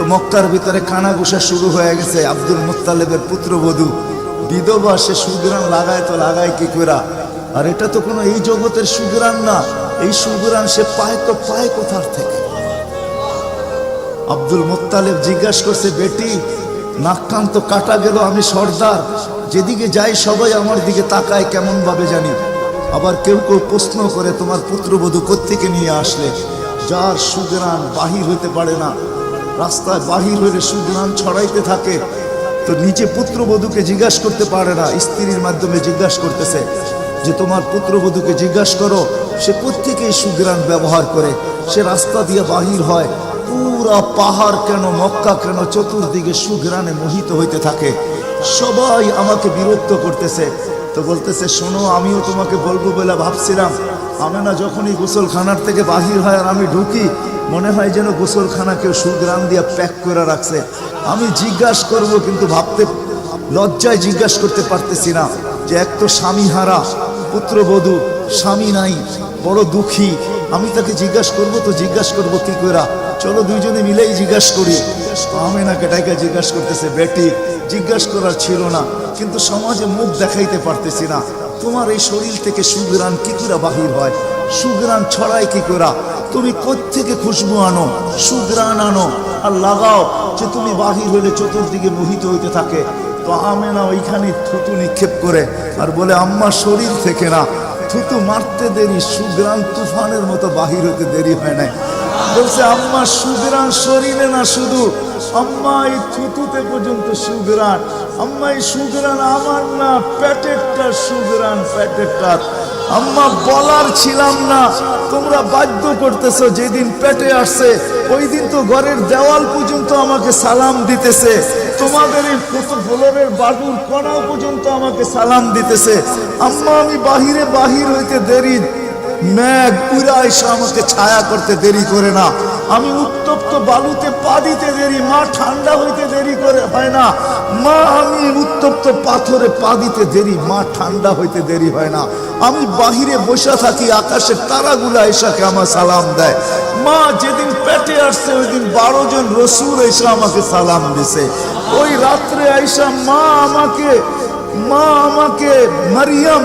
তো মক্কার ভিতরে কানাঘুষা শুরু হয়ে গেছে। আব্দুল মুত্তালেবের পুত্রবধূ, বিধবা, সে সুগ্রান লাগায় তো লাগায় কি করা আর এটা তো কোনো এই জগতের সুগ্রান না, এই সুগ্রান সে পায় তো পায় কোথার থেকে? আব্দুল মোত্তালেব জিজ্ঞাসা করছে, বেটি নাক কান তো কাটা গেল আমি সর্দার, যেদিকে যাই সবাই আমার দিকে তাকায় কেমন ভাবে জানি? আবার কেউ কেউ প্রশ্ন করে, তোমার পুত্রবধূ কোত্থেকে নিয়ে আসলে? যার সুগ্রান বাহির হইতে পারে না রাস্তায় বাহির হইলে সুগ্রান ছড়াইতে থাকে। তো নিচে পুত্রবধূকে জিজ্ঞাসা করতে পারে না, স্ত্রীর মাধ্যমে জিজ্ঞাসা করতেছে যে, তোমার পুত্রবধূকে জিজ্ঞাসা করো, সে এই সুগ্রান ব্যবহার করে? সে রাস্তা দিয়ে বাহির হয়, পুরা পাহাড় কেন, মক্কা কেন, চতুর্দিকে সুগ্রানে মোহিত হইতে থাকে? সবাই আমাকে বিরক্ত করতেছে। তো বলতেছে, শোনো, আমিও তোমাকে বলব বলে ভাবছিলাম। আমি না যখনই গোসলখানার থেকে বাহির হয় আর আমি ঢুকি, মনে হয় যেন গোসলখানা কেউ সুগ্রাম দিয়ে প্যাক করে রাখছে। আমি জিজ্ঞাসা করব, কিন্তু ভাবতে, লজ্জায় জিজ্ঞাসা করতে পারতেছি না যে এক তো স্বামী হারা পুত্রবধূ, স্বামী নাই, বড় দুঃখী। আমি তাকে জিজ্ঞাসা করব, তো জিজ্ঞাসা করব কি করা চলো দুইজনে মিলেই জিজ্ঞাসা করি। আমি না কেটাইকে জিজ্ঞাসা করতেছে, বেটি, জিজ্ঞাসা করার ছিল না, কিন্তু সমাজে মুখ দেখাইতে পারতেছি না। তোমার এই শরীর থেকে সুগ্রান কি করে বাহির হয়? সুগ্রান ছড়ায় কি করা? তুমি থেকে খুশবু আনো? সুগ্রান আনো আর লাগাও যে তুমি বাহির হলে চতুর্দিকে মোহিত হইতে থাকে। তো আমেনা ওইখানে থুতু নিক্ষেপ করে আর বলে, আম্মা, শরীর থেকে না। থুতু মারতে দেরি সুগ্রান তুফানের মতো বাহির হতে দেরি হয় নাই। বলছে, আম্মা সুগ্রান শরীরে না শুধু থুতুতে পর্যন্ত আমার না আম্মা, বলার ছিলাম না, তোমরা বাধ্য করতেছো যেদিন পেটে আসছে ওই দিন তো ঘরের দেওয়াল পর্যন্ত আমাকে সালাম দিতেছে। তোমাদের এই কত ফ্লোরের বাবুর কণাও পর্যন্ত আমাকে সালাম দিতেছে। আম্মা, আমি বাহিরে বাহির হইতে দেরি। ম্যাগ উড়া এসে আমাকে ছায়া করতে দেরি করে না। আমি উত্তপ্ত বালুতে পা দিতে দেরি, মা ঠান্ডা হইতে দেরি করে, হয় না। মা, আমি উত্তপ্ত পাথরে পা দিতে দেরি, মা ঠান্ডা হইতে দেরি হয় না। আমি বাহিরে বসে থাকি আকাশের তারাগুলা এসাকে আমার সালাম দেয়। মা, যেদিন পেটে আসছে ওই দিন বারো জন রসুল এসে আমাকে সালাম দিছে। ওই রাত্রে আইসা মা আমাকে মা আমাকে, মারিয়াম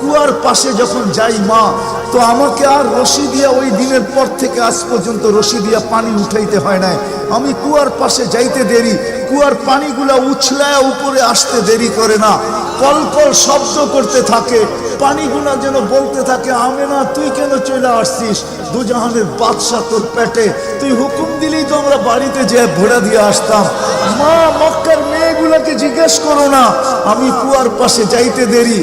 কুয়ার পাশে যখন যাই মা, তো আমাকে আর রশি দিয়া ওই দিনের পর থেকে আজ পর্যন্ত রশি দিয়া পানি উঠাইতে হয় নাই। আমি কুয়ার পাশে যাইতে দেরি, কুয়ার পানিগুলা উছলায় উপরে আসতে দেরি করে না। কল কল শব্দ করতে থাকে, পানিগুলা যেন বলতে থাকে আমি না তুই কেন চলে আসছিস? দুজাহানের বাদশা তোর পেটে। তুই হুকুম দিলেই তো আমরা বাড়িতে যে ভোড়া দিয়ে আসতাম। মা, মক্কার মেয়েগুলাকে জিজ্ঞেস করো না, আমি কুয়ার পাশে যাইতে দেরি।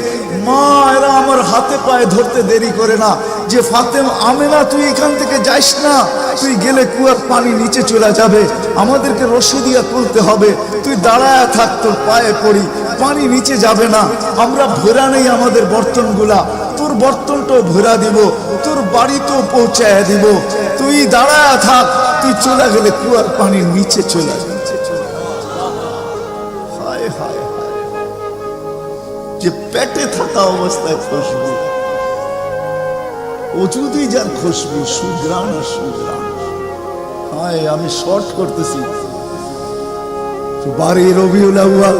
মা, এরা আমার হাতে পায়ে ধরতে দেরি করে না। যে ফাতেম, আমেনা, তুই এখান থেকে যাইস না। তুই গেলে কুয়ার পানি নিচে চলে যাবে। আমাদেরকে রশি দিয়া তুলতে হবে। তুই দাঁড়ায় থাক, তোর পায়ে পড়ি। পানি নিচে যাবে না। আমরা ভরা নেই আমাদের বর্তনগুলা। তোর বর্তনটাও ভরা দিব। তোর বাড়িতেও পৌঁছায় দিব। তুই দাঁড়ায় থাক। তুই চলে গেলে কুয়ার পানি নিচে চলে যাবে। পেটে থাকা অবস্থায় খুশবু। অজুদি যার খুশবু, সুগ্রাণ আর সুগ্রাণ। হায়, আমি শর্ট করতেছি। বাড়ি রবিউল আউয়াল।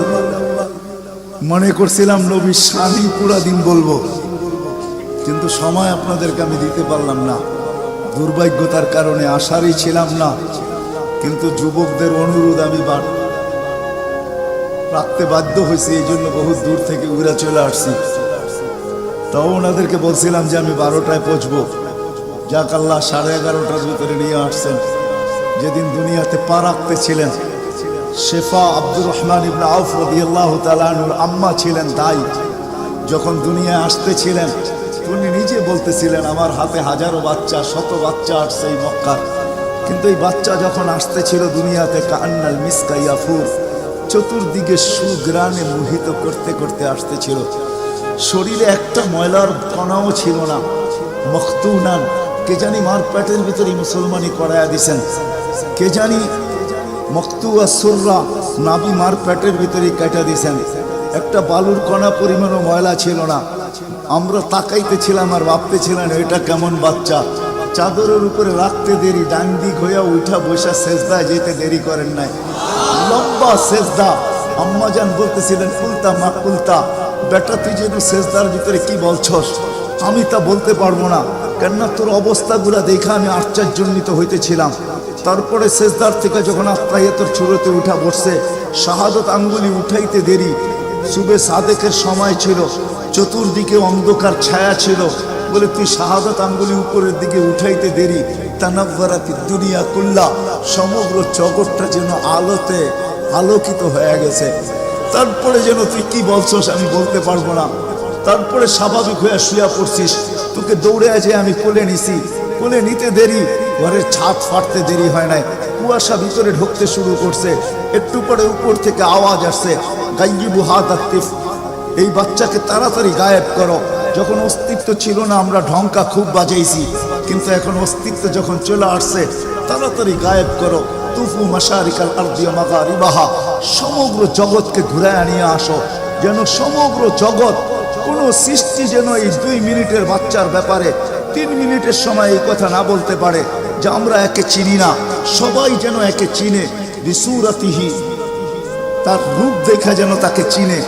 মনে করছিলাম নবী শানি পুরা দিন বলব। কিন্তু সময় আপনাদেরকে আমি দিতে পারলাম না। দুর্ভাগ্যতার কারণে আসারই ছিলাম না। কিন্তু যুবকদের অনুরোধ আমি বার রাখতে বাধ্য হয়েছি, এই জন্য বহু দূর থেকে উড়া চলে আসছি। তাও ওনাদেরকে বলছিলাম যে আমি বারোটায় পৌঁছবো। যাক আল্লাহ, সাড়ে এগারোটার ভিতরে নিয়ে আসছেন। যেদিন দুনিয়াতে পা রাখতে ছিলেন, শেফা আব্দুর রহমান ইবনা আউফ রদিয়াল্লাহ তালানুর আম্মা ছিলেন তাই। যখন দুনিয়ায় আসতেছিলেন উনি নিজে বলতেছিলেন, আমার হাতে হাজারো বাচ্চা, শত বাচ্চা আসছে এই মক্কার। কিন্তু এই বাচ্চা যখন আসতেছিল দুনিয়াতে কান্নাল মিসকা ইয়াফুর। চতুর্দিকে সুগ্রানে মোহিত করতে করতে আসতেছিল। শরীরে একটা ময়লার কণাও ছিল না। মখতুনান কে জানি মার পেটের ভিতরে মুসলমানি করায়া দিছেন। কে জানি মকতুয়া সুররা নাবি মার পেটের ভিতরে কেটে দিছেন। একটা বালুর কণা পরিমাণও ময়লা ছিল না। আমরা তাকাইতেছিলাম আর ভাবতেছিলাম, এটা কেমন বাচ্চা? চাদরের উপরে রাখতে দেরি, ডান দিক হইয়া উঠা বসা সেজদায় যেতে দেরি করেন নাই। লম্বা সেজদা। আম্মাজান বলতেছিলেন কুলতা মা কুলতা বেটা, তুই যেন সেজদার ভিতরে কি বলছস? আমি তা বলতে পারব না। কেননা তোর অবস্থাগুলা দেখে আমি আশ্চর্যজনিত হইতেছিলাম। তারপরে সেজদার থেকে যখন আত্মাইয়ে তোর ছুরোতে উঠা বসছে, শাহাদত আঙ্গুলি উঠাইতে দেরি। সুবে সাদেকের সময় ছিল, চতুর্দিকে অন্ধকার ছায়া ছিল। বলে, তুই শাহাদত আঙ্গুলি উপরের দিকে উঠাইতে দেরি। দুনিয়া কুল্লা, সমগ্র জগৎটা যেন আলোতে আলোকিত হয়ে গেছে। তারপরে যেন তুই কি বলছস আমি বলতে পারব না। তারপরে স্বাভাবিক হয়ে শুয়া পড়ছিস। তোকে দৌড়ে আমি কোলে নিছি। কোলে নিতে দেরি, ঘরের ছাদ ফাটতে দেরি হয় নাই। কুয়াশা ভিতরে ঢুকতে শুরু করছে। একটু পরে উপর থেকে আওয়াজ আসছে গাইবু হাত আত্তিফ এই বাচ্চাকে তাড়াতাড়ি গায়েব করো। যখন অস্তিত্ব ছিল না, আমরা ঢঙ্কা খুব বাজাইছি। কিন্তু এখন অস্তিত্ব যখন চলে আসছে, তাড়াতাড়ি গায়েব করো। তুফু মাসারিকাল আর্দিয়া মাগারিবাহা। সমগ্র জগৎকে ঘুরায় আনিয়ে আসো। যেন সমগ্র জগৎ, কোন সৃষ্টি যেন এই দুই মিনিটের বাচ্চার ব্যাপারে, তিন মিনিটের সময় এই কথা না বলতে পারে, যে আমরা একে চিনি না। সবাই যেন একে চিনে। বিসুরাতিহি, তার রূপ দেখা যেন তাকে চিনে।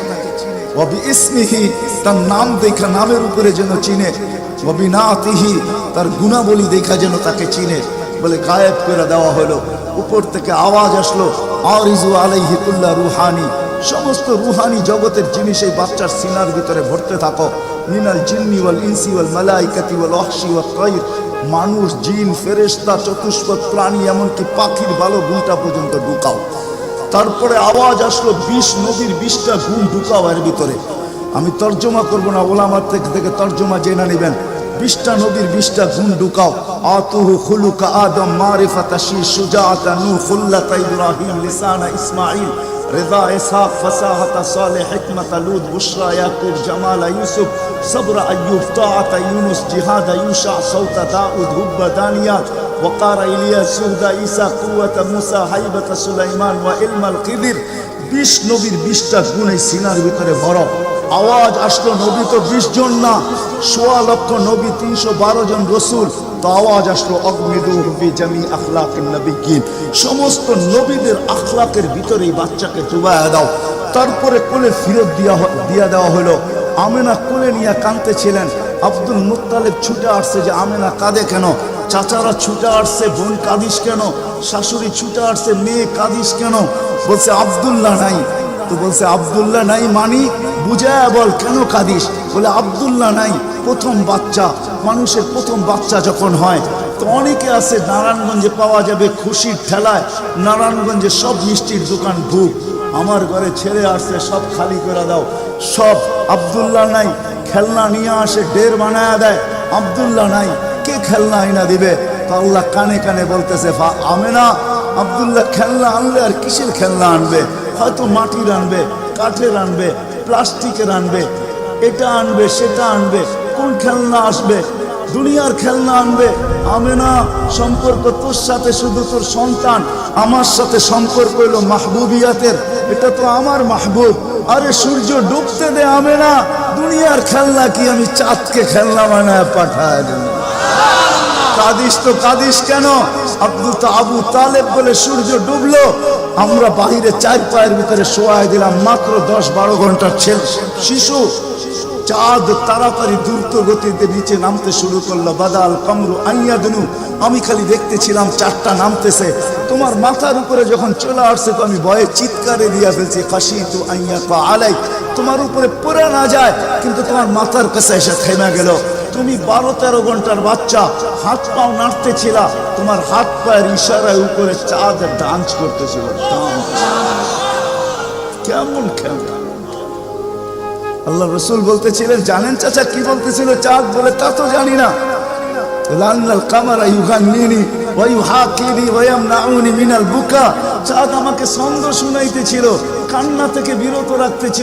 তার নাম দেখা, নামের উপরে যেন চিনে। অবি নাতিহি, তার গুণাবলী দেখা যেন তাকে চিনে। বলে গায়েব করে দেওয়া হলো। উপর থেকে আওয়াজ আসলো আরিজু আলাইহি কুল্লা রুহানি। সমস্ত রুহানি জগতের জিনিস এই বাচ্চার সিনার ভিতরে ভরতে থাকো। মিনাল জিন্নি ওয়াল ইনসি ওয়াল মালাইকাতি ওয়াল ওয়াহশি ওয়াত তাইর। মানুষ, জিন, ফেরেশতা, চতুষ্পদ, প্রাণী, এমনকি পাখির ভালো গুণটা পর্যন্ত ঢুকাও। তারপরে আওয়াজ আসলো বিশ নদীর বিশটা গুণ ঢুকাও এর ভিতরে। আমি তর্জমা করব না, ওলামার থেকে থেকে তর্জমা জেনে নেবেন। বিশটা নদীর বিশটা গুণ ঢুকাও। আতুহু খুলুকা আদম মারিফাতা শি সুজাতা খুল্লাতা ইব্রাহিম লিসানা ইসমাইল রেজা ইসহাক সালে হিকমাতা বুশরা ইয়াকুব জামালা ইউসুফ। সাবরা আইয়ুব তাআতা ইউনুস জিহাদা ইউশা সাউতা দাউদ হুব্বা وقار إلياس يهدى عيسى قوة موسى هيبة سليمان وعلم القدر বিশ নবীর বিশটা গুণ এই সিনার ভিতরে বড় আওয়াজ আসলো নবী তো বিশ জন না সোয়া লক্ষ নবী তিনশো বারো জন রসুল তো আওয়াজ আসলো অগ্নিদুরবি জামি আখলাক নবীন সমস্ত নবীদের আখলাকের ভিতরেই বাচ্চাকে চুবায়া দাও তারপরে কোলে ফিরত দিয়া হ- দিয়া দেওয়া হলো আমেনা কোলে নিয়ে কাঁদতেছিলেন আব্দুল মুত্তালেব ছুটে আসছে যে আমেনা কাঁদে কেন চাচারা ছুটে আসছে, বোন কাঁদিস কেন? শাশুড়ি ছুটে আসছে, মেয়ে কাঁদিস কেন? বলছে, আব্দুল্লাহ নাই। তো বলছে, আব্দুল্লাহ নাই মানি? বুঝায় বল, কেন কাঁদিস? বলে, আবদুল্লাহ নাই, প্রথম বাচ্চা, মানুষের প্রথম বাচ্চা যখন হয়, তো অনেকে আছে নারায়ণগঞ্জে পাওয়া যাবে খুশির ঠেলায়, নারায়ণগঞ্জে সব মিষ্টির দোকান ভুক আমার ঘরে ছেড়ে আসছে, সব খালি করে দাও, সব আব্দুল্লাহ নাই, খেলনা নিয়ে আসে ডের বানায় দেয়, আবদুল্লাহ নাই। কে খেলনা আইনা দিবে? তো আল্লাহ কানে কানে বলতেছে, ফা আমেনা, আব্দুল্লাহ খেলনা আনলে আর কিসের খেলনা আনবে? হয়তো মাটির আনবে, কাঠের আনবে, প্লাস্টিকের আনবে, এটা আনবে, সেটা আনবে, কোন খেলনা আসবে? দুনিয়ার খেলনা আনবে। আমেনা, সম্পর্ক তোর সাথে শুধু তোর সন্তান, আমার সাথে সম্পর্ক হলো মাহবুবিয়াতের। এটা তো আমার মাহবুব। আরে সূর্য ডুবতে দে আমেনা, দুনিয়ার খেলনা কি আমি চাঁদকে খেলনা বানায় পাঠায় কাদিস তো কাদিস কেন? আব্দু আবু তালেব বলে সূর্য ডুবলো। আমরা বাহিরে চার পায়ের ভিতরে শোয়াই দিলাম মাত্র দশ বারো ঘণ্টার ছেলে। শিশু, চাঁদ তাড়াতাড়ি দ্রুত গতিতে নিচে নামতে শুরু করল। বাদাল, কমরু, আইয়া, দিনু, আমি খালি দেখতেছিলাম চারটা নামতেছে। তোমার মাথার উপরে যখন চলে আসছে তো আমি ভয়ে চিৎকারে দিয়া ফেলছি কাশি তু আইয়া পা আলাই। তোমার উপরে পড়ে না যায়, কিন্তু তোমার মাথার কাছে এসে থেমে গেল। তুমি বারো তেরো ঘণ্টার বাচ্চা, হাত পাও নাড়তেছিলা, তোমার হাত পায়ের ইশারায় উপরে চাঁদ ডান্স করতেছিল। কেমন কেমন? আল্লাহ রসুল বলতেছিলেন, জানেন চাচা কি বলতেছিল? চাঁদ বলে তা তো জানি না। লাল লাল কামারা ইউগান্নিনি বুকা। চাঁদ আমাকে কান্না থেকে বিরত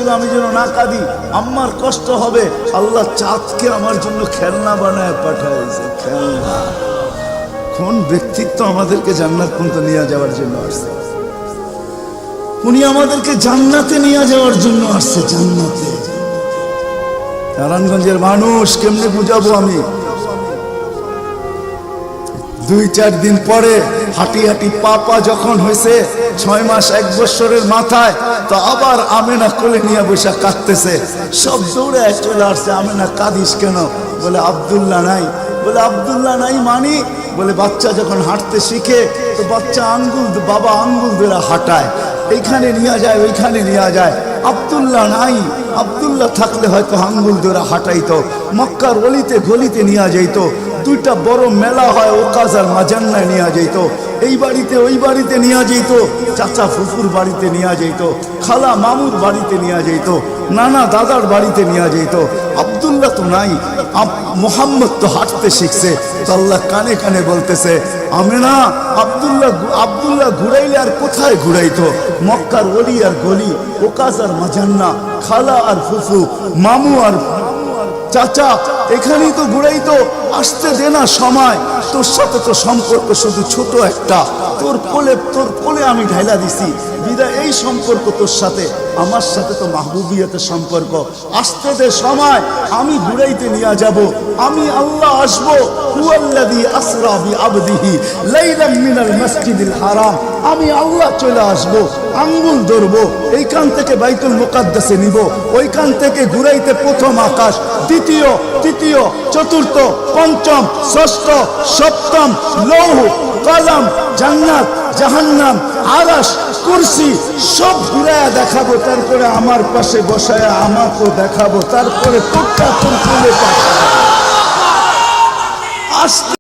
আমি যেন না কাঁদি। আমার কষ্ট হবে, আল্লাহ চাঁদকে আমার জন্য খেলনা বানায় খেলনা। ব্যক্তিত্ব আমাদেরকে জান্নাত পর্যন্ত নিয়ে যাওয়ার জন্য আসছে? উনি আমাদেরকে জান্নাতে নিয়ে যাওয়ার জন্য আসছে, জান্নাতে। নারায়ণগঞ্জের মানুষ, কেমনে বুঝাবো আমি? দুই চার দিন পরে হাঁটি হাঁটি পাপা যখন হয়েছে, ছয় মাস এক বছরের মাথায়, তো আবার আমেনা কোলে নিয়ে বসে কাঁদতেছে। সব দৌড়ে চলে আসছে, আমেনা, কাঁদিস কেন? বলে, আবদুল্লাহ নাই। বলে, আবদুল্লাহ নাই মানি? বলে, বাচ্চা যখন হাঁটতে শিখে, তো বাচ্চা আঙ্গুল, বাবা আঙ্গুল ধরে হাঁটায়। এইখানে নিয়ে যায়, ওইখানে নিয়ে যায়। আবদুল্লাহ নাই। আবদুল্লাহ থাকলে হয়তো আঙ্গুল ধরে হাঁটাইতো। মক্কার অলিতে, গলিতে নিয়ে যাইতো। দুইটা বড় মেলা হয় ওকাজ আর মাজান্নায় নিয়ে যেত এই বাড়িতে, ওই বাড়িতে নিয়ে যেত চাচা ফুফুর বাড়িতে নিয়ে যেত খালা মামুর বাড়িতে নিয়ে যেত নানা দাদার বাড়িতে নিয়ে যেত আবদুল্লাহ তো নাই মোহাম্মদ তো হাঁটতে শিখছে। তো কানে কানে বলতেছে আমি না আবদুল্লাহ আবদুল্লাহ ঘুরাইলে আর কোথায় ঘুরাইতো? মক্কার অলি আর গলি ওকাজ আর মাজান্না, খালা আর ফুফু, মামু আর চাচা, এখানেই তো ঘুরেই তো। আসতে দে না সময়। তোর সাথে তো সম্পর্ক শুধু ছোট একটা। তোর কোলে তোর কোলে আমি ঢাইলা দিছি। বিদায়, এই সম্পর্ক তোর সাথে। আমার সাথে তো মাহবুবিয়াতের সম্পর্ক। আসতে দে সময়, আমি ঘুরাইতে নিয়ে যাব। আমি আল্লাহ আসব। হুয়াল্লাযী আমি আল্লাহ চলে আসব, আঙ্গুল ধরবো, এইখান থেকে বাইতুল মুকাদ্দাসে নিব, ওইখান থেকে ঘুরাইতে প্রথম আকাশ, দ্বিতীয়, তৃতীয়, চতুর্থ, পঞ্চম, ষষ্ঠ, সপ্তম লৌহ কলম, জান্নাত, জাহান্নাম আরাস কুরসি, সব ঘুরায়া দেখাবো, তারপরে আমার পাশে বসায় আমাকেও দেখাবো, তারপরে তোরটা তোর তুলে পাঠাবো আসতে